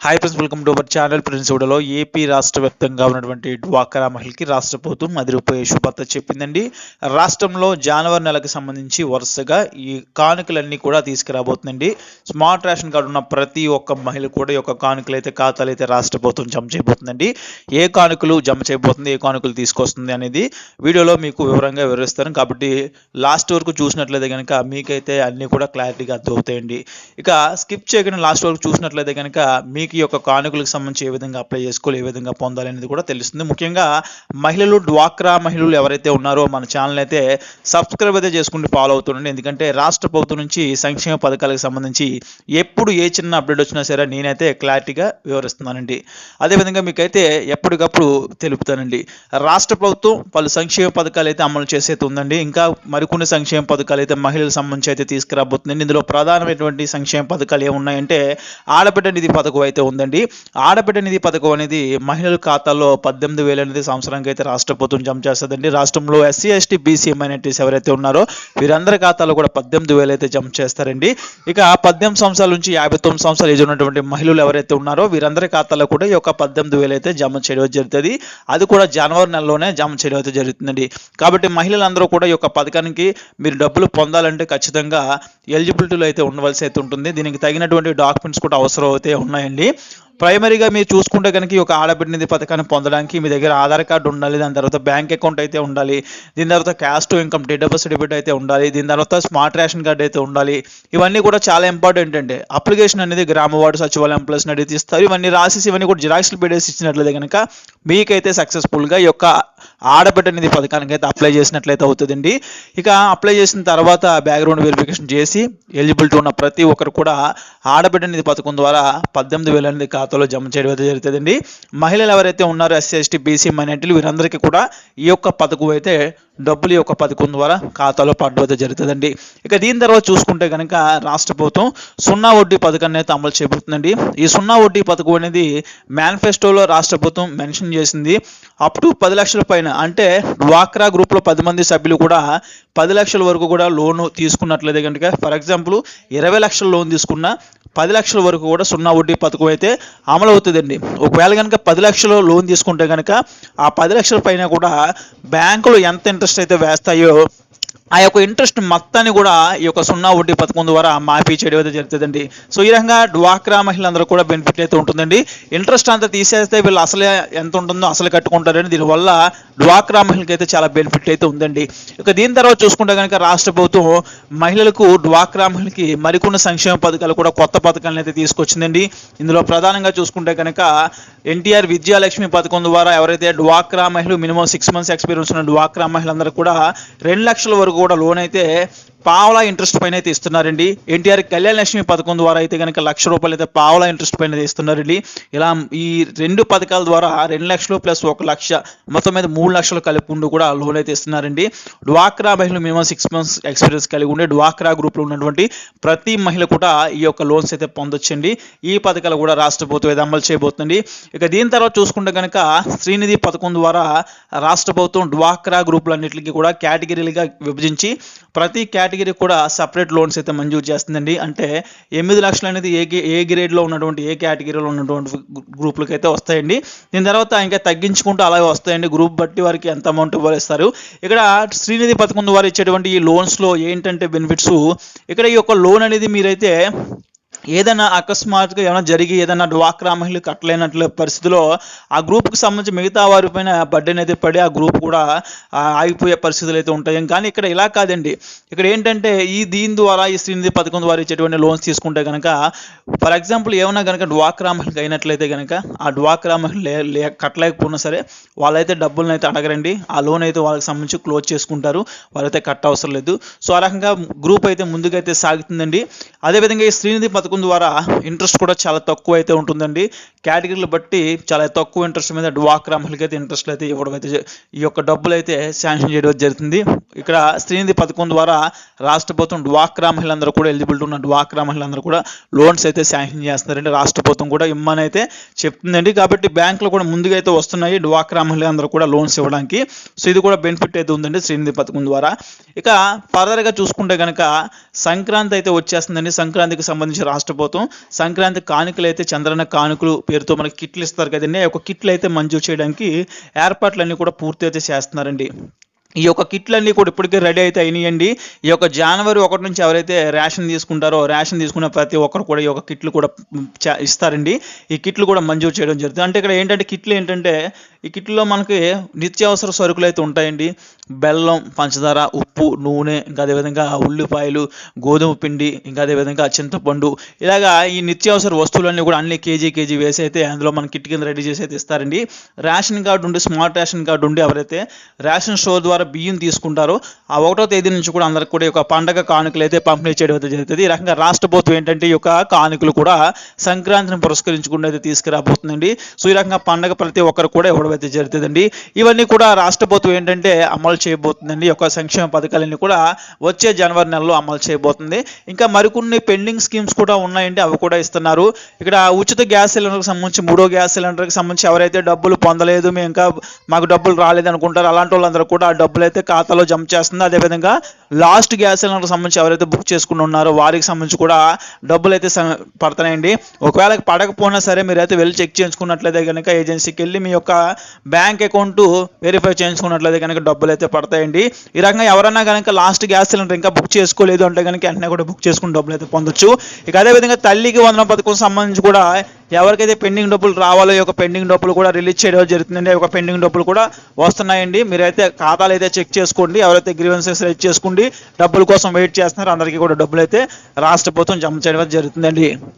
Hi friends welcome to our channel friends వీడియోలో AP రాష్ట్ర వ్యాప్తంగా ఉన్నటువంటి డ్వాక్రా మహిళకి రాష్ట్ర ప్రభుత్వం అదిరిపోయే శుభార్త చెప్పిందండి. రాష్ట్రంలో జనవరి నెలకు సంబంధించి వరుసగా ఈ కానుకలన్నీ కూడా తీసుకురాబోతుందండి. స్మార్ట్ రేషన్ కార్డు ఉన్న ప్రతి ఒక్క మహిళ కూడా ఈ యొక్క కానుకలు అయితే ఖాతాలు అయితే రాష్ట్ర ప్రభుత్వం జమ చేయబోతుందండి. ఏ కానుకలు జమ చేయబోతుంది ఏ కానుకలు తీసుకొస్తుంది అనేది వీడియోలో మీకు వివరంగా వివరిస్తాను. కాబట్టి లాస్ట్ వరకు చూసినట్లయితే కనుక మీకైతే అన్నీ కూడా క్లారిటీగా అర్థమవుతాయండి. ఇక స్కిప్ చేయకుండా లాస్ట్ వరకు చూసినట్లయితే కనుక మీకు ఈ యొక్క కానుకలకు సంబంధించి ఏ విధంగా అప్లై చేసుకోవాలి ఏ విధంగా పొందాలి అనేది కూడా తెలుస్తుంది. ముఖ్యంగా మహిళలు డ్వాక్రా మహిళలు ఎవరైతే ఉన్నారో మన ఛానల్ అయితే సబ్స్క్రైబ్ అయితే చేసుకుంటూ ఫాలో అవుతుండండి. ఎందుకంటే రాష్ట్ర ప్రభుత్వం నుంచి సంక్షేమ పథకాలకు సంబంధించి ఎప్పుడు ఏ చిన్న అప్డేట్ వచ్చినా సరే నేనైతే క్లారిటీగా వివరిస్తున్నానండి. అదేవిధంగా మీకైతే ఎప్పటికప్పుడు తెలుపుతానండి. రాష్ట్ర ప్రభుత్వం పలు సంక్షేమ పథకాలు అయితే అమలు చేసేది ఉందండి. ఇంకా మరికొన్ని సంక్షేమ పథకాలు అయితే మహిళలకు సంబంధించి అయితే తీసుకురాబోతుందండి ఇందులో ప్రధానమైనటువంటి సంక్షేమ పథకాలు ఏమున్నాయంటే ఆడబిడ్డ నిధి పథకం అయితే ఉందండి. ఆడబిడ్డ నిధి పథకం అనేది మహిళల ఖాతాలో పద్దెనిమిది వేలు అనేది సంవత్సరానికి అయితే రాష్ట్ర ప్రభుత్వం జమ చేస్తుందండి. రాష్ట్రంలో ఎస్సీ ఎస్టీ బీసీ మైనార్టీస్ ఎవరైతే ఉన్నారో వీరందరి ఖాతాలో కూడా పద్దెనిమిది వేలు అయితే జమ చేస్తారండి. ఇక పద్దెనిమిది సంవత్సరాల నుంచి యాభై తొమ్మిది సంవత్సరాలు ఏజ్ ఉన్నటువంటి మహిళలు ఎవరైతే ఉన్నారో వీరందరి ఖాతాలో కూడా ఈ యొక్క పద్దెనిమిది వేలు అయితే జమ చేయడం జరుగుతుంది. అది కూడా జనవరి నెలలోనే జమ చేయడం అయితే జరుగుతుందండి. కాబట్టి మహిళలందరూ కూడా ఈ యొక్క పథకానికి మీరు డబ్బులు పొందాలంటే ఖచ్చితంగా ఎలిజిబిలిటీలో అయితే ఉండవలసి అయితే ఉంటుంది. దీనికి తగినటువంటి డాక్యుమెంట్స్ కూడా అవసరం అయితే ఉన్నాయండి. ప్రైమరీగా మీరు చూసుకుంటే కనుక ఈ యొక్క ఆడబిడ్డ నిధి పథకాన్ని పొందడానికి మీ దగ్గర ఆధార్ కార్డు ఉండాలి దాని తర్వాత బ్యాంక్ అకౌంట్ అయితే ఉండాలి దీని తర్వాత caste income date debit certificate అయితే ఉండాలి దీని తర్వాత స్మార్ట్ రేషన్ కార్డు అయితే ఉండాలి ఇవన్నీ కూడా చాలా ఇంపార్టెంట్ అండి అప్లికేషన్ అనేది గ్రామ వార్డు సచివాలయం ప్లస్ అడిగి ఇస్తారు. ఇవన్నీ రాసేసి ఇవన్నీ కూడా జిరాక్స్లు పెట్టేసి ఇచ్చినట్లయితే కనుక మీకైతే సక్సెస్ఫుల్గా ఈ యొక్క ఆడబిడ్డ నిధి పథకానికి అయితే అప్లై చేసినట్లయితే అవుతుందండి. ఇక అప్లై చేసిన తర్వాత బ్యాక్గ్రౌండ్ వెరిఫికేషన్ చేసి ఎలిజిబిలిటీ ఉన్న ప్రతి ఒక్కరు కూడా ఆడబిడ్డ నిధి పథకం ద్వారా పద్దెనిమిది వేల అనేది ఖాతాలో జమ చేయడం అయితే జరుగుతుందండి. మహిళలు ఎవరైతే ఉన్నారో ఎస్సీ ఎస్టీ బీసీ మైనార్టీలు వీరందరికీ కూడా ఈ యొక్క పథకం అయితే డబ్బులు యొక్క పథకం ద్వారా ఖాతాలో పడడం జరుగుతుందండి. ఇక దీని తర్వాత చూసుకుంటే కనుక రాష్ట్ర ప్రభుత్వం సున్నా వడ్డీ పథకాన్ని అయితే అమలు చేయబోతుందండి ఈ సున్నా వడ్డీ పథకం అనేది మేనిఫెస్టోలో రాష్ట్ర ప్రభుత్వం మెన్షన్ చేసింది. అప్ టు పది లక్షల పైన అంటే డ్వాక్రా గ్రూప్లో పది మంది సభ్యులు కూడా పది లక్షల వరకు కూడా లోన్ తీసుకున్నట్లయితే కనుక ఫర్ ఎగ్జాంపుల్ ఇరవై లక్షల లోన్ తీసుకున్న పది లక్షల వరకు కూడా సున్నా వడ్డీ పథకం అయితే అమలు అవుతుందండి. ఒకవేళ కనుక పది లక్షలు లోన్ తీసుకుంటే కనుక ఆ పది లక్షల పైన కూడా బ్యాంకులు ఎంత ఇంట్రెస్ట్ అయితే వేస్తాయో ఆ యొక్క ఇంట్రెస్ట్ మొత్తాన్ని కూడా ఈ యొక్క సున్నా వడ్డీ పథకం ద్వారా మాఫీ చేయడం అయితే జరుగుతుందండి. సో ఈ రకంగా డ్వాక్రా మహిళలందరూ కూడా బెనిఫిట్ అయితే ఉంటుందండి. ఇంట్రెస్ట్ అంతా తీసేస్తే వీళ్ళు అసలే ఎంత ఉంటుందో అసలు కట్టుకుంటారని దీనివల్ల డ్వాక్రా మహిళకి అయితే చాలా బెనిఫిట్ అయితే ఉందండి. ఇక దీని తర్వాత చూసుకుంటే కనుక రాష్ట్ర ప్రభుత్వం మహిళలకు డ్వాక్రా మహిళకి మరికొన్ని సంక్షేమ పథకాలు కూడా కొత్త పథకాలను అయితే తీసుకొచ్చిందండి. ఇందులో ప్రధానంగా చూసుకుంటే కనుక ఎన్టీఆర్ విద్యాలక్ష్మి పథకం ద్వారా ఎవరైతే డ్వాక్రా మహిళలు మినిమం సిక్స్ మంత్స్ ఎక్స్పీరియన్స్ ఉన్న డ్వాక్రా మహిళలందరూ కూడా రెండు లక్షల వరకు కూడా లోన్ అయితే పావలా ఇంట్రెస్ట్ పైన అయితే ఇస్తున్నారండి. ఎన్టీఆర్ కళ్యాణ లక్ష్మి పథకం ద్వారా అయితే కనుక లక్ష రూపాయలు అయితే పావలా ఇంట్రెస్ట్ పైన ఇస్తున్నారండి. ఇలా ఈ రెండు పథకాల ద్వారా రెండు లక్షలు ప్లస్ ఒక లక్ష మొత్తం మీద మూడు లక్షలు కలిపి ఉండి కూడా లోన్ అయితే ఇస్తున్నారండి. డ్వాక్రా మహిళలు మినిమం సిక్స్ మంత్స్ ఎక్స్పీరియన్స్ కలిగి ఉండే డ్వాక్రా గ్రూప్లో ఉన్నటువంటి ప్రతి మహిళ కూడా ఈ యొక్క లోన్స్ అయితే పొందొచ్చండి. ఈ పథకాలు కూడా రాష్ట్ర ప్రభుత్వం అయితే అమలు చేయబోతుంది ఇక దీని తర్వాత చూసుకుంటే కనుక శ్రీనిధి పథకం ద్వారా రాష్ట్ర ప్రభుత్వం డ్వాక్రా గ్రూపులన్నింటికి కూడా కేటగిరీలుగా విభజించి ప్రతి కేటగిరీ కూడా సపరేట్ లోన్స్ అయితే మంజూరు చేస్తుందండి. అంటే ఎనిమిది లక్షలు అనేది ఏ ఏ గ్రేడ్లో ఉన్నటువంటి ఏ కేటగిరీలో ఉన్నటువంటి గ్రూపులకి అయితే వస్తాయండి. దీని తర్వాత ఇంకా తగ్గించుకుంటూ అలాగే వస్తాయండి. గ్రూప్ బట్టి వారికి ఎంత అమౌంట్ ఇవ్వలేస్తారు. ఇక్కడ శ్రీనిధి పథకం ద్వారా ఇచ్చేటువంటి ఈ లోన్స్లో ఏంటంటే బెనిఫిట్స్ ఇక్కడ ఈ యొక్క లోన్ అనేది మీరైతే ఏదైనా అకస్మాత్తుగా ఏమైనా జరిగి ఏదైనా డ్వాక్రా మహిళలు కట్టలేనట్లు పరిస్థితిలో ఆ గ్రూప్కి సంబంధించి మిగతా వారి పైన బర్డెన్ అయితే పడి ఆ గ్రూప్ కూడా ఆగిపోయే పరిస్థితులు అయితే ఉంటాయి. కానీ ఇక్కడ ఇలా కాదండి. ఇక్కడ ఏంటంటే ఈ దీని ద్వారా ఈ శ్రీనిధి పథకం ద్వారా ఇచ్చేటువంటి లోన్స్ తీసుకుంటే కనుక ఫర్ ఎగ్జాంపుల్ ఏమైనా కనుక డ్వాక్రా మహిళకి అయినట్లయితే కనుక ఆ డ్వాక్రా మహిళ లే- కట్టలేకపోయినా సరే వాళ్ళైతే డబ్బులను అయితే అడగరండి. ఆ లోన్ అయితే వాళ్ళకి సంబంధించి క్లోజ్ చేసుకుంటారు. వాళ్ళైతే కట్ట అవసరం లేదు. సో ఆ రకంగా గ్రూప్ అయితే ముందుకైతే సాగుతుందండి. అదేవిధంగా ఈ శ్రీనిధి పథకం పథకం ద్వారా ఇంట్రెస్ట్ కూడా చాలా తక్కువ అయితే ఉంటుందండి కేటగిరీలు బట్టి చాలా తక్కువ ఇంట్రెస్ట్ మీద డ్వాక్రా మహిళకి అయితే ఇంట్రెస్ట్ అయితే ఇవ్వడం అయితే ఈ యొక్క డబ్బులు అయితే శాంక్షన్ చేయడం జరుగుతుంది. ఇక్కడ శ్రీనిధి పథకం ద్వారా రాష్ట్ర ప్రభుత్వం డ్వాక్రా మహిళలందరూ కూడా ఎలిజిబిలిటీ ఉన్న డ్వాక్రా మహిళలందరూ కూడా లోన్స్ అయితే శాంక్షన్ చేస్తున్నారండి. రాష్ట్ర ప్రభుత్వం కూడా ఇమ్మని అయితే చెప్తుందండి. కాబట్టి బ్యాంకులు కూడా ముందుగా అయితే వస్తున్నాయి. డ్వాక్రా మహిళలందరూ కూడా లోన్స్ ఇవ్వడానికి. సో ఇది కూడా బెనిఫిట్ అయితే ఉందండి శ్రీనిధి పథకం ద్వారా. ఇక ఫర్దర్గా చూసుకుంటే కనుక సంక్రాంతి అయితే వచ్చేస్తుందండి. సంక్రాంతికి సంబంధించి రాష్ట్ర ప్రభుత్వం సంక్రాంతి కానుకలు అయితే చంద్రన్న కానుకలు పేరుతో మనకి కిట్లు ఇస్తారు కదండి. ఆ యొక్క కిట్లు అయితే మంజూరు చేయడానికి ఏర్పాట్లన్నీ కూడా పూర్తి అయితే చేస్తున్నారండి. ఈ యొక్క కిట్లన్నీ కూడా ఇప్పటికే రెడీ అయితే అయినాయండి. ఈ యొక్క జనవరి ఒకటి నుంచి ఎవరైతే రేషన్ తీసుకుంటారో రేషన్ తీసుకున్న ప్రతి ఒక్కరు కూడా ఈ యొక్క కిట్లు కూడా ఇస్తారండి. ఈ కిట్లు కూడా మంజూరు చేయడం జరుగుతుంది. అంటే ఇక్కడ ఏంటంటే కిట్లు ఏంటంటే ఈ కిట్లో మనకి నిత్యావసర సరుకులు అయితే ఉంటాయండి. బెల్లం పంచదార ఉప్పు నూనె ఇంకా అదేవిధంగా ఉల్లిపాయలు గోధుమ పిండి ఇంకా అదేవిధంగా చింతపండు. ఇలాగా ఈ నిత్యావసర వస్తువులన్నీ కూడా అన్ని కేజీ కేజీ వేసి అయితే అందులో మన కిట్ కింద రెడీ చేసి అయితే ఇస్తారండి. రేషన్ కార్డు ఉండి స్మార్ట్ రేషన్ కార్డు ఉండి ఎవరైతే రేషన్ స్టోర్ ద్వారా బియ్యం తీసుకుంటారో. ఆ ఒకటో తేదీ నుంచి కూడా అందరికి కూడా ఒక యొక్క పండగ కానుకలు అయితే పంపిణీ చేయడం అయితే జరుగుతుంది. ఈ రకంగా రాష్ట్ర ప్రభుత్వం ఏంటంటే ఈ యొక్క కానుకలు కూడా సంక్రాంతిని పురస్కరించుకుంటూ అయితే తీసుకురాబోతుందండి. సో ఈ రకంగా పండగ ప్రతి ఒక్కరు కూడా ఇవ్వడం అయితే జరుగుతుందండి. ఇవన్నీ కూడా రాష్ట్ర ప్రభుత్వం ఏంటంటే అమలు చేయబోతుందండి. ఈ యొక్క సంక్షేమ పథకాలన్నీ కూడా వచ్చే జనవరి నెలలో అమలు చేయబోతుంది. ఇంకా మరికొన్ని పెండింగ్ స్కీమ్స్ కూడా ఉన్నాయండి. అవి కూడా ఇస్తున్నారు. ఇక్కడ ఉచిత గ్యాస్ సిలిండర్కి సంబంధించి మూడో గ్యాస్ సిలిండర్కి సంబంధించి ఎవరైతే డబ్బులు పొందలేదు మేము ఇంకా మాకు డబ్బులు రాలేదు అనుకుంటారు అలాంటి వాళ్ళందరూ కూడా ఆ డబ్బులు అయితే ఖాతాలో జమ చేస్తుంది. అదేవిధంగా లాస్ట్ గ్యాస్ సిలిండర్కి సంబంధించి ఎవరైతే బుక్ చేసుకుని ఉన్నారో వారికి సంబంధించి కూడా డబ్బులు అయితే స- పడుతున్నాయండి ఒకవేళ పడకపోయినా సరే మీరైతే వెళ్ళి చెక్ చేయించుకున్నట్లయితే కనుక ఏజెన్సీకి వెళ్ళి మీ యొక్క బ్యాంక్ అకౌంట్ వెరిఫై చేయించుకున్నట్లయితే కనుక డబ్బులు అయితే పడతాయండి. ఈ రకంగా ఎవరైనా కనుక లాస్ట్ గ్యాస్ సిలిండర్ ఇంకా బుక్ చేసుకోలేదు అంటే కనుక వెంటనే కూడా బుక్ చేసుకుని డబ్బులు అయితే పొందొచ్చు. ఇక అదేవిధంగా తల్లికి వందన పథకం సంబంధించి కూడా ఎవరికైతే పెండింగ్ డబ్బులు రావాలో ఈ యొక్క పెండింగ్ డబ్బులు కూడా రిలీజ్ చేయడం జరుగుతుందండి ఈ యొక్క పెండింగ్ డబ్బులు కూడా వస్తున్నాయండి. మీరైతే ఖాతాలు అయితే చెక్ చేసుకోండి. ఎవరైతే గ్రీవెన్సెస్ రైట్ చేసుకోండి డబ్బుల కోసం వెయిట్ చేస్తున్నారు. అందరికీ కూడా డబ్బులు అయితే రాష్ట్ర ప్రభుత్వం జమ చేయడం జరుగుతుందండి.